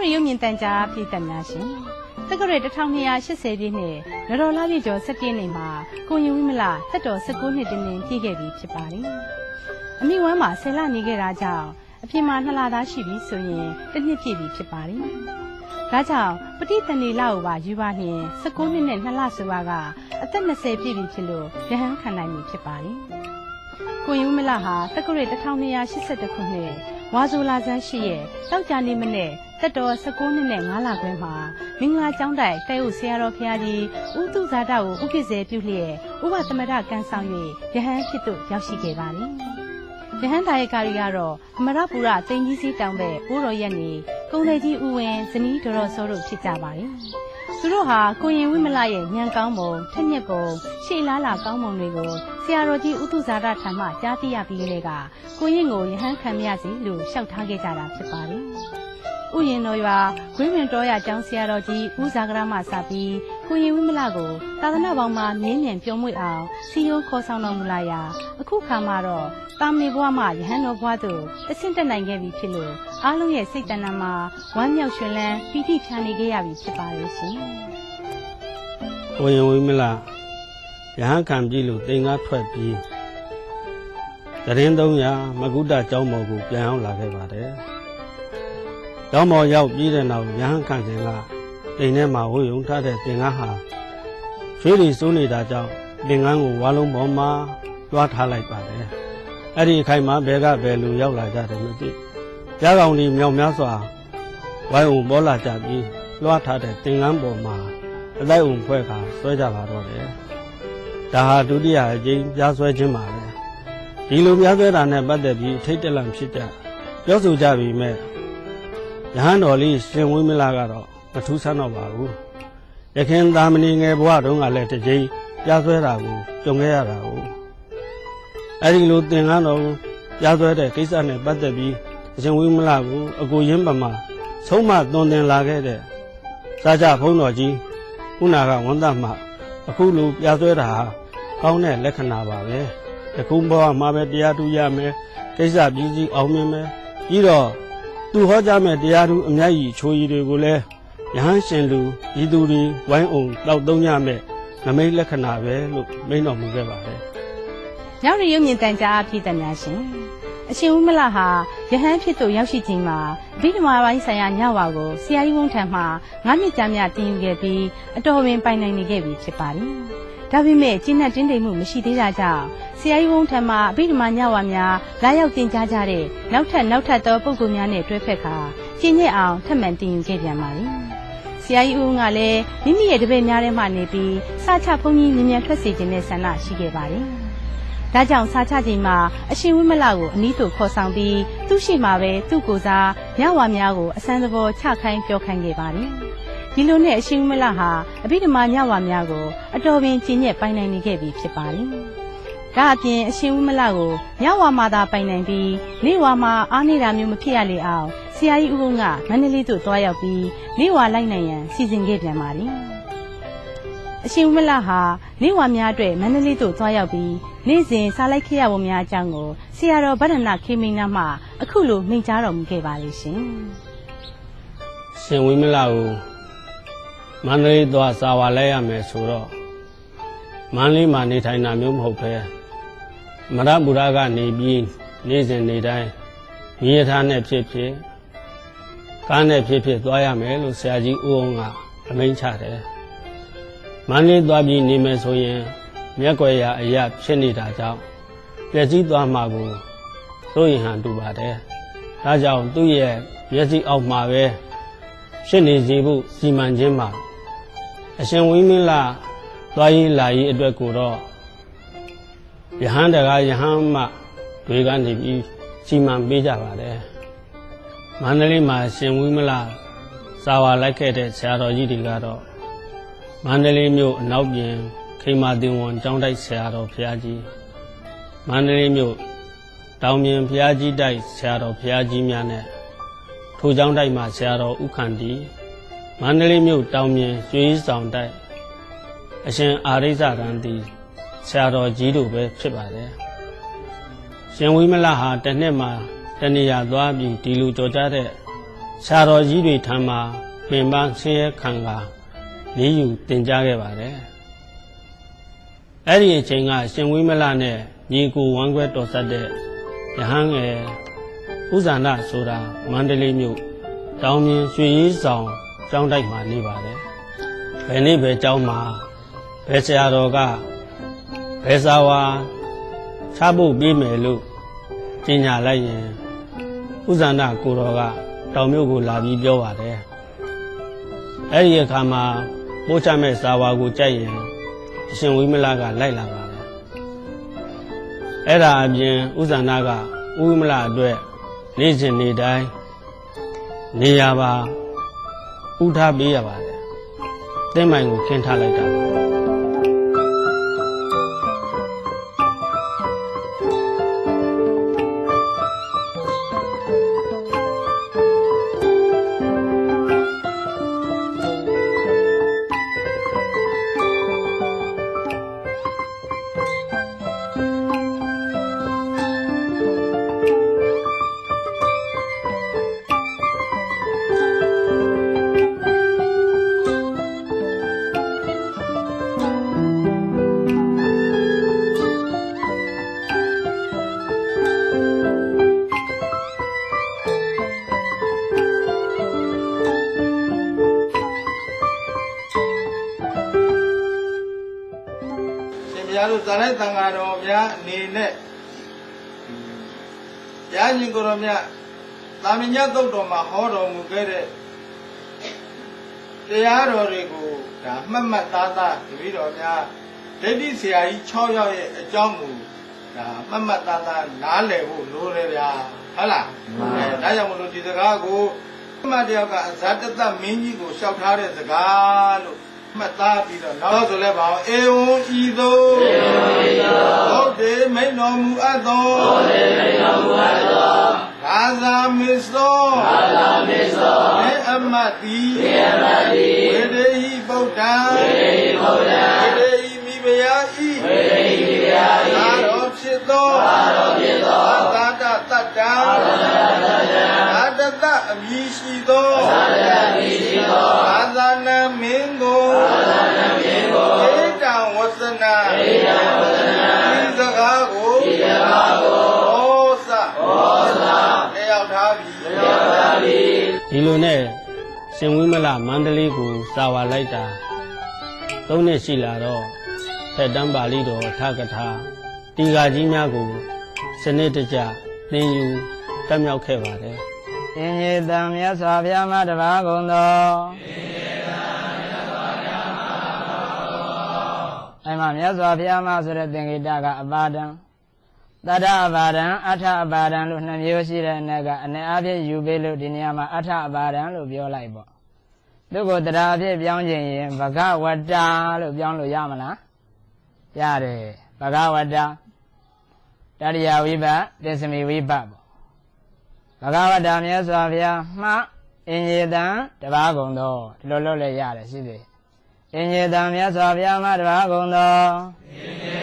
မြင့်တန်ကြားပြည်သက်များရှင်တက္ကရာ1280ပြည့်နှစ်နတော်လာပြည့်ကျော်17နှစ်မှာကိုရင်ဝိမလတက်တော်19နှစ်တင်းတင်းပြည့်ခဲ့ပြီဖြစ်ပါတယ်အမိဝမ်းမှာဆယ်လနေခဲ့တာကြောင့်အပြင်မှာနှစ်လသားရှိပြီဆိုရင်တစ်နှစ်ပြည့်ပြီဖြစ်ပါတယ်ဒါကြောင့်ပဋိသန္ဓေလကိုပါယူပါနှင့်19နှစ်နဲ့2လဆိုပါကအသက်20ပြည့်ပြီဖြစ်လို့ရဟန်းခံနိုင်ပြီဖြစ်ပါတယ်ကိုရင်ဝိမလဟာတက္ကရာ1282ခုနှစ်ဝါဆိုလာဆန်းရှိရဲ့တောက်ကြနေမနဲ့ တက်တော်19နှစ်နဲ့9လခွဲမှာမင်္ဂလာကျောင်းတိုက်တဲဟုတ်ဆရာတော်ဖရာကြီးဥတုဇာတကိုဥက္ကိစေပြုလျက်ဥပသမဒကံဆောင်၍ယဟန်ဖြစ်သို့ရောက်ရှိခဲ့ပါသည်။ယဟန်တာယကာရီကတော့အမရပူရတင်ကြီးစီတောင်ဘက်ဘိုးတော်ရက်နေကုံလေကြီးဥဝင်ဇနီးတော်တော်စောတို့ဖြစ်ကြပါတယ်။သူတို့ဟာကိုရင်ဝိမလရဲ့ညံကောင်းပုံထက်မြက်ပုံရှေ့လားလာကောင်းပုံတွေကိုဆရာတော်ကြီးဥတုဇာတထံမှကြားသိရပြီးတဲ့ကကိုရင်ကိုယဟန်ခံမရစီလို့လျှောက်ထားခဲ့ကြတာဖြစ်ပါတယ်။ ဥယျင်တော်ရွာဂွင်းဝင်တော်ရကျောင်းဆရာတော်ကြီးဦးဇာကရမစပြီးကိုရင်ဝိမလကိုသာသနာပေါင်းမှာမြင်းမြန်ပြုံးမွေ့အောင်စီယိုးခေါ်ဆောင်တော်မူလာရာအခုခါမှာတော့တာမေဘွားမှယဟန်တော်ဘွားတို့တဆင့်တက်နိုင်ခဲ့ပြီဖြစ်လို့အားလုံးရဲ့စိတ်တဏ္ဍာမှာဝမ်းမြောက်ရွှင်လန်းပီတိဖြာနေခဲ့ရပြီဖြစ်ပါရဲ့ရှင်။ကိုရင်ဝိမလရဟန်းခံပြီလို့တင်ကားထွက်ပြီးသတင်း300မကုတ္တကျောင်းမော်ကိုပြန်အောင်လာခဲ့ပါတယ်။ ကျောင်းမော်ရောက်ပြီးတဲ့နောက်ရဟန်းခံစဉ်ကတိမ်ထဲမှာဝှေယုံထားတဲ့တင်ကားဟာရွှေလီစိုးနေတာကြောင့်တင်ကားကိုဝါလုံးပေါ်မှာလွှားထားလိုက်ပါတယ်။အဲ့ဒီအခိုင်မှာဘဲကဘယ်လူရောက်လာကြတယ်မသိ။ကြားကောင်ကြီးမြောင်များစွာဝိုင်းုံပေါ်လာကြပြီးလွှားထားတဲ့တင်ကားပေါ်မှာအလိုက်ုံဖွဲ့ကဆွဲကြပါတော့တယ်။ဒါဟာဒုတိယအကြိမ်ပြားဆွဲခြင်းပါပဲ။ဒီလိုပြားဆွဲတာနဲ့ပတ်သက်ပြီးထိတ်တက်လန့်ဖြစ်ကြပြောဆိုကြပြီမဲ့ ရဟန်းတော်လေးရှင်ဝိမလကတော့မထူးဆန်းတော့ပါဘူး။ရခင်သာမဏေငယ်ဘဝတုန်းကလည်းတစ်ကြိမ်ပြားဆွဲတာကိုကြုံခဲ့ရတာကိုအဲဒီလိုသင်္ကန်းတော်ကိုပြားဆွဲတဲ့ကိစ္စနဲ့ပတ်သက်ပြီးရှင်ဝိမလကိုအကိုရင်းပမာဆုံးမသွန်သင်လာခဲ့တဲ့စာကြဘုန်းတော်ကြီးခုနကဝန်သားမှအခုလိုပြဆွဲတာဟာကောင်းတဲ့လက္ခဏာပါပဲတကုံဘဝမှာပဲတရားထူးရမယ်ကိစ္စပြည်စည်းအောင်မြင်မယ်ပြီးတော့ သူဟောကြားမဲ့တရားထူးအများကြီးချိုးကြီးတွေကိုလည်းယဟန်ရှင်လူဤသူတွေဝိုင်းအောင်တောက်သုံးရမယ်နမိတ်လက္ခဏာပဲလို့မိန့်တော်မူခဲ့ပါတယ်မြောက်ရရုံမြင့်တန်ကြားပြည်သက်များရှင်အရှင်ဝိမလဟာယဟန်ဖြစ်သို့ရောက်ရှိခြင်းမှာအဘိဓမ္မာပိုင်းဆိုင်ရာညဝါကိုဆရာကြီးဝုန်းထံမှငါးမြစ်ကြမ်းများတင်ယူခဲ့ပြီးအတော်ပင်ပိုင်နိုင်နေခဲ့ပြီဖြစ်ပါတယ်။ ဒါပေမဲ့ကျင့်နဲ့တင်းတိမ်မှုမရှိသေးတာကြောင့်ဆရာကြီးဝုန်းထံမှအဘိဓမ္မာညဝါများလာရောက်တင်ကြားကြတဲ့နောက်ထပ်နောက်ထပ်သောပုဂ္ဂိုလ်များနဲ့တွဲဖက်ခါကျင့်ညက်အောင်ထပ်မံတင်ယူခဲ့ပြန်ပါလေ။ဆရာကြီးဦးကလည်းမိမိရဲ့တပည့်များထဲမှနေပြီးစာချဘုန်းကြီးမြင်မြန်ထွက်စေခြင်းနဲ့ဆန္ဒရှိခဲ့ပါတယ်။ဒါကြောင့်စာချချိန်မှာအရှင်ဝိမလကိုအနီးသို့ခေါ်ဆောင်ပြီးသူ့ရှိမှပဲသူ့ကိုယ်စားညဝါများကိုအစမ်းသဘောချခိုင်းပြောခိုင်းခဲ့ပါတယ်။ ဒီလိုနဲ့အရှင်ဝိမလဟာအဘိဓမ္မာညဝါများကိုအတော်ပင်ကျင့်ညက်ပိုင်နိုင်နေခဲ့ပြီဖြစ်ပါတယ်။ဒါအပြင်အရှင်ဝိမလကိုညဝါမှာသာပိုင်နိုင်ပြီးနေဝါမှာအားနေတာမျိုးမဖြစ်ရလေအောင်ဆရာကြီးဦးကမန္တလေးသို့တွားရောက်ပြီးနေဝါလိုက်နိုင်ရန်စီစဉ်ခဲ့ပြန်ပါတယ်။အရှင်ဝိမလဟာနေဝါများအတွက်မန္တလေးသို့သွားရောက်ပြီးနေ့စဉ်စားလိုက်ခဲ့ရပုံများအကြောင်းကိုဆရာတော်ဗဒ္ဒနာခေမိန်နာမှအခုလိုမိန့်ကြားတော်မူခဲ့ပါလေရှင်ရှင်ဝိမလကို မန္တလေးသွားစာဝါလဲရမယ်ဆိုတော့မန္တလေးမှာနေထိုင်တာမျိုးမဟုတ်ပဲမရဗုဒ္ဓကနေပြီးနေ့စဉ်နေ့တိုင်းမြေရထားနဲ့ဖြစ်ဖြစ်ကားနဲ့ဖြစ်ဖြစ်သွားရမယ်လို့ဆရာကြီးဦးအောင်ကအမိန့်ချတယ်မန္တလေးသွားပြီးနေမယ်ဆိုရင်မျက်ွယ်ရာအရာဖြစ်နေတာကြောင့်ပျက်စီးသွားမှာကိုသို့ရင်ဟန်တူပါတယ်ဒါကြောင့်သူ့ရဲ့မျက်စိအောက်မှာပဲဖြစ်နေစေဖို့စီမံခြင်းမှာ အရှင်ဝိမင်းလာသွားရေးလာရေးအတွက်ကိုတော့ယဟန်တကာယဟန်မတွေကနေပြီးစီမံပေးကြပါတယ်မန္တလေးမှာရှင်ဝိမလာစာဝါလိုက်ခဲ့တဲ့ဆရာတော်ကြီးတွေကတော့မန္တလေးမြို့အနောက်ပြင်ခိမာတင်ဝန်ကျောင်းတိုက်ဆရာတော်ဘုရားကြီးမန္တလေးမြို့တောင်ပြင်ဘုရားကြီးတိုက်ဆရာတော်ဘုရားကြီးများနဲ့ထိုကျောင်းတိုက်မှာဆရာတော်ဥခန္တီ မန္တလေးမြို့တောင်မြင်ရွှေဆောင်တိုက်အရှင်အာရိဇရန်တီဆရာတော်ကြီးတို့ပဲဖြစ်ပါတယ်ရှင်ဝိမလဟာတစ်နှစ်မှာတဏှာသွားပြီးဒီလူကြော်ကြတဲ့ဆရာတော်ကြီးတွေထံမှာပင်ပန်းဆင်းရဲခံကလေးယူတင်ကြားခဲ့ပါတယ်အဲ့ဒီအချိန်ကရှင်ဝိမလနဲ့ညီကိုဝမ်းခွဲတော်ဆက်တဲ့ယဟန်ငယ်ဥဇာဏဆိုတာမန္တလေးမြို့တောင်မြင်ရွှေရည်ဆောင် ကျောင်းတိုက်မှာနေပါတယ်ဘယ်နေ့ပဲကျောင်းမှာဘယ်ဆရာတော်ကဘယ်စာဝါချဖို့ပြေးမယ်လို့ကြီးညာလိုက်ရင်ဥဇာဏကိုတော်ကတောင်မြို့ကိုလာပြီးပြောပါတယ်အဲ့ဒီအခါမှာပို့ချမဲ့စာဝါကိုကြိုက်ရင်အရှင်ဝိမလကလိုက်လာပါတယ်အဲ့ဒါအပြင်ဥဇာဏကဥဝိမလအတွက်နေ့စဉ်နေ့တိုင်းနေရပါ ဥထားပေးရပါတယ်တင်းမိုင်ကိုခင်းထားလိုက်တာ တော်များအနေနဲ့ဘုရားရှင်ကိုယ်တော်မြတ်သာမညတ်သုတ်တော်မှာဟောတော်မူခဲ့တဲ့တရားတော်တွေကိုဒါမှတ်မှတ်သားသားတပည့်တော်များဒိဋ္ဌိဆရာကြီး6ယောက်ရဲ့အကြောင်းကိုဒါမှတ်မှတ်သားသားနားလည်ဖို့လိုတယ်ဗျာဟုတ်လားအဲဒါကြောင့်မလို့ဒီစကားကိုမှတ်တယောက်ကအဇတတမင်းကြီးကိုလျှောက်ထားတဲ့စကားလို့ မှတ်သားပြီးတော့နောက်ဆိုလဲပါအောင်အေဝံဤသို့အေဝံဤသို့ဟုတ်တယ်မိန်တော်မူအပ်သောဟုတ်တယ်မိန်တော်မူအပ်သောသာသာမစ္သောသာသာမစ္သောမေအမတ်တိမေအမတ်တိဝေဒေဟိဗုဒ္ဓံဝေဒေဟိဗုဒ္ဓံဝေဒေဟိမိဖုရားဤဝေဒေဟိမိဖုရားဤသာတော်ဖြစ်သောသာတော်ဖြစ်သောသာတတတ္တံသာတတတ္တံသာတတအမည်ရှိသောသာတအမ ဒီလိုနဲ့ရှင်ဝိမလမန္တလေးကိုစာဝါလိုက်တာသုံးနှစ်ရှိလာတော့ဖက်တန်းပါဠိတော်ထကထာတီဃာကြီးများကိုစနစ်တကျသင်ယူတက်မြောက်ခဲ့ပါတယ်အင်းကြီးတံမြတ်စွာဘုရားမတပါးကုန်သောအဲ့မှာမြတ်စွာဘုရားမဆိုတဲ့သင်္ကေတကအပါဒံ တတ္ထအပါဒံအထအပါဒံလို့နှစ်မျိုးရှိတဲ့အ내ကအ내အဖြစ်ယူပေးလို့ဒီနေရာမှာအထအပါဒံလို့ပြောလိုက်ပေါ့သူကိုတရားအဖြစ်ပြောင်းခြင်းရင်ဘဂဝတ္တာလို့ပြောင်းလို့ရမလားရတယ်ဘဂဝတ္တာတရိယာဝိပတ်သစ္စမိဝိပတ်ပေါ့ဘဂဝတ္တမြတ်စွာဘုရားမှအင်ဂျေတံတပါးကုံသောဒီလိုလုပ်လည်းရတယ်ရှိသေးအင်ဂျေတံမြတ်စွာဘုရားမှတပါးကုံသောအင်ဂျေ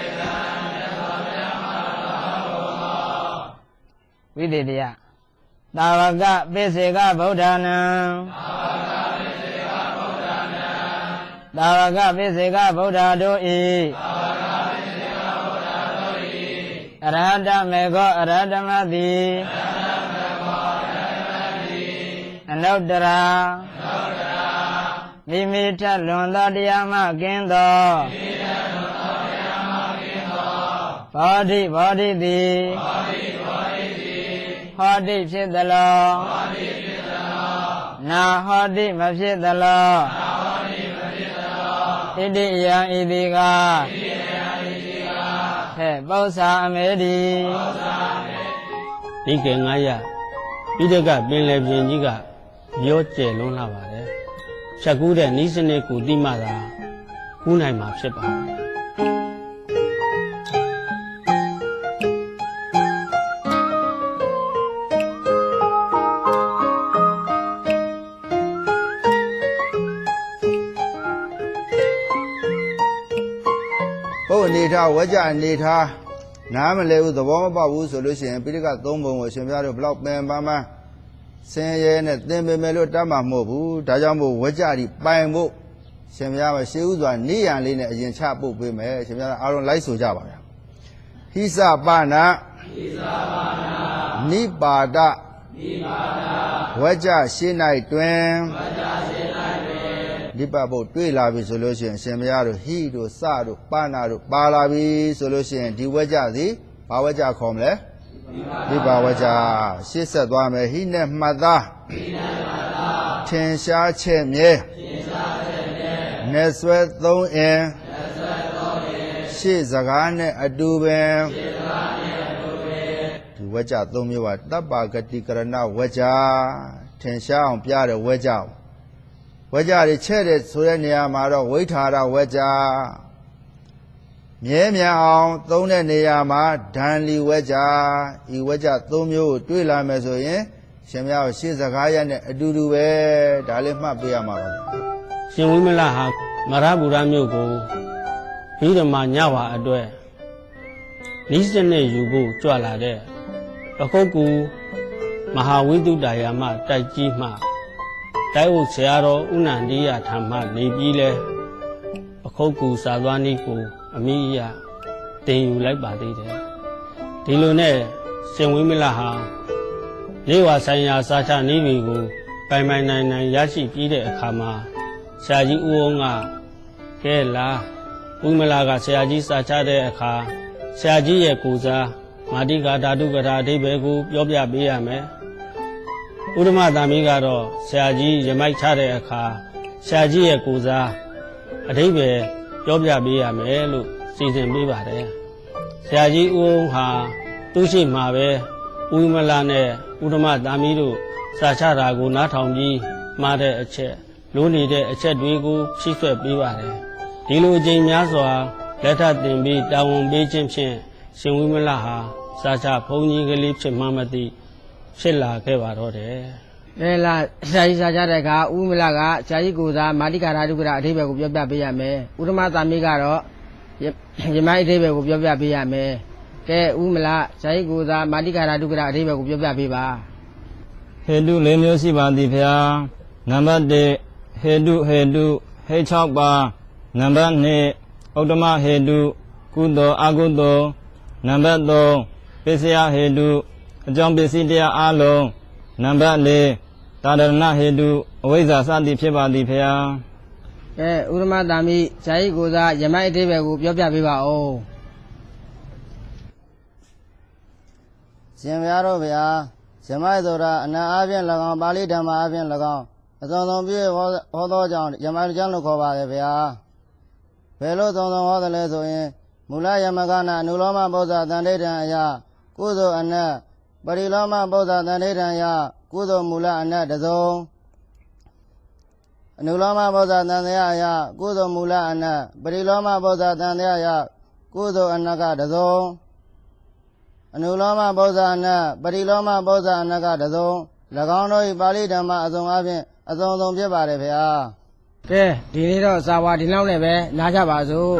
ဝိသေတယသာဝကပိစေကဗုဒ္ဓနာသာဝကပိစေကဗုဒ္ဓတို့ဤအရဟတမေခောအရဟတမတိအနုတ္တရာမိမိထက်လွန်သောတရားမှကင်းသောဘောဓိဘောဓိ သည်ဟောတိဖြစ်သလောနာဟောတိမဖြစ်သလောဣတိယံဣတိကဟဲ့ပော္စာအမေဒီဒီကေ9ရပြီးတဲ့ကပင်လယ်ပြင်ကြီးကရောကျယ်လွန်းလာပါတယ်ဖြတ်ကူးတဲ့နီးစနစ်ကိုတိမှသာကူးနိုင်မှာဖြစ်ပါတယ် ထားဝကြအနေထားနားမလဲဘူးသဘောမပေါက်ဘူးဆိုလို့ရှိရင်ပိဋကသုံးပုံကိုအရှင်ဘုရားတို့ဘလောက်ပင်ပန်းပန်းဆင်းရဲနဲ့သင်ပေမဲ့လို့တတ်မှာမဟုတ်ဘူးဒါကြောင့်မို့ဝကြရီပိုင်ဖို့ရှင်ဘုရားကရှေးဥစွာနေရန်လေးနဲ့အရင်ချပုတ်ပေးမယ်ရှင်ဘုရားကအားလုံးလိုက်ဆိုကြပါဗျာဟိစပါဏဟိစပါဏနိပါဒနိပါဒဝကြရှိ၌တွင်ဝကြရှိ၌တွ င်နိပဘုတ်တွေ့လာပြီဆိုလို့ရှိရင်ရှင်ဘုရားတို့ဟိတို့စတို့ပါဏတို့ပါလာပြီဆိုလို့ရှိရင်ဒီဝကြစီဘာဝကြခေါ်မလဲဒီပါဝကြရှေ့ဆက်သွားမယ်ဟိနဲ့မှတ်သားဟိနဲ့မှတ်သားထင်ရှားချက်မြဲထင်ရှားချက်မြဲနေဆွဲသုံးအင်နေဆွဲသုံးအင်ရှေ့စကားနဲ့အတူပင်ရှေ့စကားနဲ့အတူပင်ဒီဝကြသုံးမျိုးပါတပ္ပဂတိကရဏဝကြထင်ရှားအောင်ပြတဲ့ဝကြ ဝကြတွေချက်တဲ့ဆိုတဲ့နေရာမှာတော့ဝိထာရဝကြမြဲမြံအောင်သုံးတဲ့နေရာမှာဒန်လီဝကြဤဝကြသုံးမျိုးကိုတွေ့လာမယ်ဆိုရင်ရှင်မရောရှေ့စကားရနဲ့အတူတူပဲဒါလေးမှတ်ပေးရမှာပါဗျာရှင်ဝိမလဟာမရဗုဒ္ဓမြို့ကိုဘိဓမ္မာညဝါအတွက်နိစ္စနဲ့ယူဖို့ကြွလာတဲ့ပခုတ်ကူမဟာဝိတုဒ္ဒယာမတိုက်ကြီးမှ တိုက်ဥဆရာတော်ဥနန္ဒီယထာမနေပြီးလဲပခုတ်ကူစာသွားနည်းကိုအမိအယတင်ယူလိုက်ပါသေးတယ်ဒီလိုနဲ့ရှင်ဝိမလဟာလေးဝါဆိုင်ရာစာချနည်းတွေကိုပိုင်ပိုင်နိုင်နိုင်ရရှိပြီးတဲ့အခါမှာဆရာကြီးဦးအောင်ကကဲလာဝိမလာကဆရာကြီးစာချတဲ့အခါဆရာကြီးရဲ့ကိုစားမာတိကာဓာတုကထာအဓိပ္ပာယ်ကိုပြောပြပေးရမယ် ဥဒ္ဓမသာမီကတော့ဆရာကြီးရမိုက်ချတဲ့အခါဆရာကြီးရဲ့ကိုစားအဓိပ္ပာယ်ပြောပြပေးရမယ်လို့စီစဉ်ပေးပါတယ်ဆရာကြီးဦးအောင်ဟာသူရှိမှပဲဝိမလာနဲ့ဥဒ္ဓမသာမီတို့စာချတာကိုနားထောင်ပြီးမှားတဲ့အချက်လိုနေတဲ့အချက်တွေကိုဖြည့်ဆွက်ပေးပါတယ်ဒီလိုအချိန်များစွာလက်ထပ်တင်ပြီးတာဝန်ပေးခြင်းဖြင့်ရှင်ဝိမလဟာစာချဘုန်းကြီးကလေးဖြစ်မှမသိ ဖြစ်လာခဲ့ပါတော့တယ်အဲလာဆရာကြီးစာကြတဲ့အခါဥမလကဆရာကြီးကိုသာမာတိကာရဒုက္ခရအဓိပ္ပာယ်ကိုပြောပြပေးရမယ်ဥဒ္ဓမသာမိကတော့ယယမိုင်းအဓိပ္ပာယ်ကိုပြောပြပေးရမယ်ကဲဥမလဆရာကြီးကိုသာမာတိကာရဒုက္ခရအဓိပ္ပာယ်ကိုပြောပြပေးပါဟေတု၄မျိုးရှိပါသည်ဖျားနံပါတ်1ဟေတုဟေတုဟေ6ပါနံပါတ်2ဥတ္တမဟေတုကုသိုလ်အကုသိုလ်နံပါတ်3ပစ္စယဟေတု အကြောင်းပစ္စည်းတရားအလုံးနံပါတ်4တာဒရဏဟေတုအဝိဇ္ဇာစသည်ဖြစ်ပါသည်ဖျားကဲဥဒ္ဓမသာမိဆရာကြီးကိုသာယမိုင်းအဓိပ္ပာယ်ကိုပြောပြပေးပါဦးရှင်ဘုရားတို့ဗျာဇမိုက်ဆိုတာအနာအားဖြင့်၎င်းပါဠိဓမ္မအားဖြင့်၎င်းအစုံစုံပြည့်ဟောဟောသောကြောင့်ယမိုက်ကျမ်းလို့ခေါ်ပါတယ်ဗျာဘယ်လိုသုံးသုံးဟောတယ်လဲဆိုရင်မူလယမကနာအနုလောမပု္ပ္ပာတန်ဋိဋ္ဌံအယကုသိုလ်အနတ် ပရိလောမပု္ပ္ပာတန်ဋိဋ္ဌံယကုသိုလ်မူလအနတ်တစုံအနုလောမပု္ပ္ပာတန်တရားအယကုသိုလ်မူလအနတ်ပရိလောမပု္ပ္ပာတန်တရားယကုသိုလ်အနတ်ကတစုံအနုလောမဘောဇာနပရိလောမဘောဇာနကတစုံ၎င်းတို့၏ပါဠိဓမ္မအစုံအပြင်အစုံစုံဖြစ်ပါတယ်ဗျာကဲဒီနေ့တော့စာဝါဒီလောက်နဲ့ပဲနားကြပါစို့